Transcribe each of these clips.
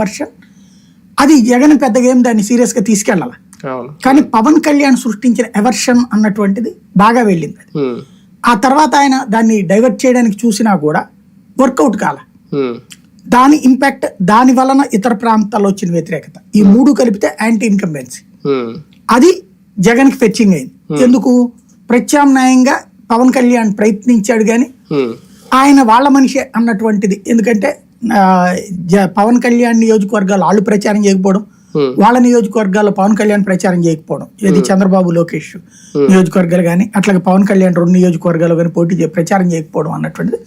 Version అది జగన్ పెద్దగా ఏం దాన్ని సీరియస్గా తీసుకెళ్ళాలి? కానీ పవన్ కళ్యాణ్ సృష్టించిన ఎవర్షన్ అన్నటువంటిది బాగా వెళ్ళింది. అది ఆ తర్వాత ఆయన దాన్ని డైవర్ట్ చేయడానికి చూసినా కూడా వర్కౌట్ కాల. దాని ఇంపాక్ట్ దాని వలన ఇతర ప్రాంతాల్లో వచ్చిన వ్యతిరేకత. ఈ మూడు కలిపితే యాంటీ ఇన్కంబెన్సీ అది జగన్కి ఫెచ్చింగ్ అయింది ఎందుకు? ప్రత్యామ్నాయంగా పవన్ కళ్యాణ్ ప్రయత్నించాడు కానీ ఆయన వాళ్ళ మనిషి అన్నటువంటిది. ఎందుకంటే పవన్ కళ్యాణ్ నియోజకవర్గాలు వాళ్ళు ప్రచారం చేయకపోవడం వాళ్ళ నియోజకవర్గాల్లో పవన్ కళ్యాణ్ ప్రచారం చేయకపోవడం. ఏది చంద్రబాబు లోకేష్ నియోజకవర్గాలు కానీ అట్లాగే పవన్ కళ్యాణ్ రెండు నియోజకవర్గాలు కానీ పోటీ చే ప్రచారం చేయకపోవడం అన్నటువంటిది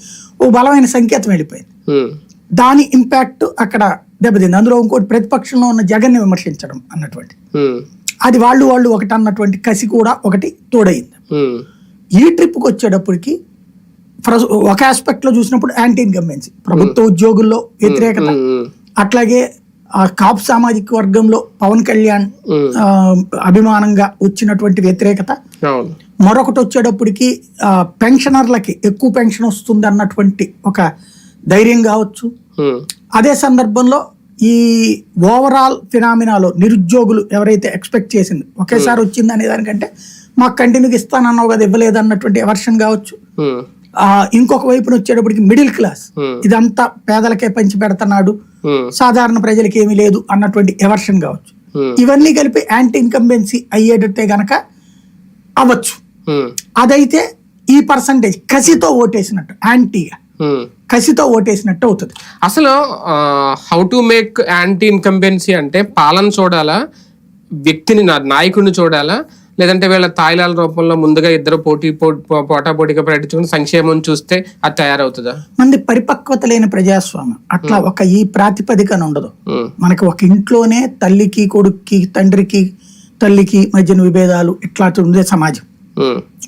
ఓ బలమైన సంకేతం వెళ్ళిపోయింది. దాని ఇంపాక్ట్ అక్కడ దెబ్బతింది. అందులో ఇంకోటి ప్రతిపక్షంలో ఉన్న జగన్ని విమర్శించడం అన్నటువంటి. అది వాళ్ళు వాళ్ళు ఒకటి అన్నటువంటి కసి కూడా ఒకటి తోడైంది ఈ ట్రిప్కి వచ్చేటప్పటికి ఒక ఆస్పెక్ట్లో చూసినప్పుడు యాంటీ ఇన్కంబెన్సీ ప్రభుత్వ ఉద్యోగుల్లో వ్యతిరేకత. అట్లాగే ఆ కాపు సామాజిక వర్గంలో పవన్ కళ్యాణ్ అభిమానంగా వచ్చినటువంటి వ్యతిరేకత. మరొకటి వచ్చేటప్పటికి పెన్షనర్లకి ఎక్కువ పెన్షన్ వస్తుంది అన్నటువంటి ఒక ధైర్యం కావచ్చు. అదే సందర్భంలో ఈ ఓవరాల్ ఫినామినాలో నిరుద్యోగులు ఎవరైతే ఎక్స్పెక్ట్ చేసింది ఒకేసారి వచ్చింది అనే దానికంటే మాకు కంటిన్యూగా ఇస్తానన్నావు కదా ఇవ్వలేదు అన్నటువంటి ఎవర్షన్ కావచ్చు ఇంకొక వైపున వచ్చేటప్పటికి మిడిల్ క్లాస్ ఉమ్, ఇదంతా పేదలకే పంచి పెడుతున్నాడు. ఉమ్, సాధారణ ప్రజలకి ఏమీ లేదు అన్నటువంటి ఎవర్షన్ కావచ్చు. ఉమ్, ఇవన్నీ కలిపి యాంటీ ఇన్కంబెన్సీ అయ్యేటట్టే గనక అవ్వచ్చు. అదైతే ఈ పర్సంటేజ్ కసితో ఓటేసినట్టు యాంటీగా. కసితో ఓటేసినట్టు అవుతుంది. అసలు how to make anti incumbency అంటే పాలన చూడాలా వ్యక్తిని నాయకుడిని చూడాలా లేదంటే వీళ్ళ తాయిలాల రూపంలో ముందుగా ఇద్దరు పోటీ పోటాపోటీగా ప్రకటించుకుని సంక్షేమం చూస్తే అది తయారవుతుందా? మంది పరిపక్వత లేని ప్రజాస్వామ్యం. అట్లా ఒక ఈ ప్రాతిపదికన ఉండదు. మనకి ఒక ఇంట్లోనే తల్లికి కొడుక్కి తండ్రికి తల్లికి మధ్యన విభేదాలు ఇట్లా ఉండే సమాజం.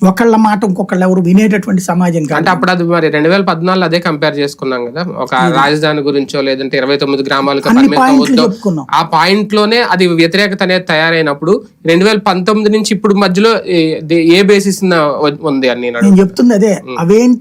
ఒకళ్ళ మాట ఇంకొకళ్ళు ఎవరు వినేటటువంటి సమాజం అంటే అప్పుడు అది మరి రెండు వేల పద్నాలుగు అదే కంపేర్ చేసుకున్నాం కదా. ఒక రాజధాని గురించో లేదంటే ఇరవై తొమ్మిది గ్రామాలకు ఆ పాయింట్లోనే అది వ్యతిరేకత అనేది తయారైనప్పుడు రెండు వేల పంతొమ్మిది నుంచి ఇప్పుడు మధ్యలో ఏ- బేసిస్ ఉంది అని నేను నేను చెప్తుంది అదే అవేంటి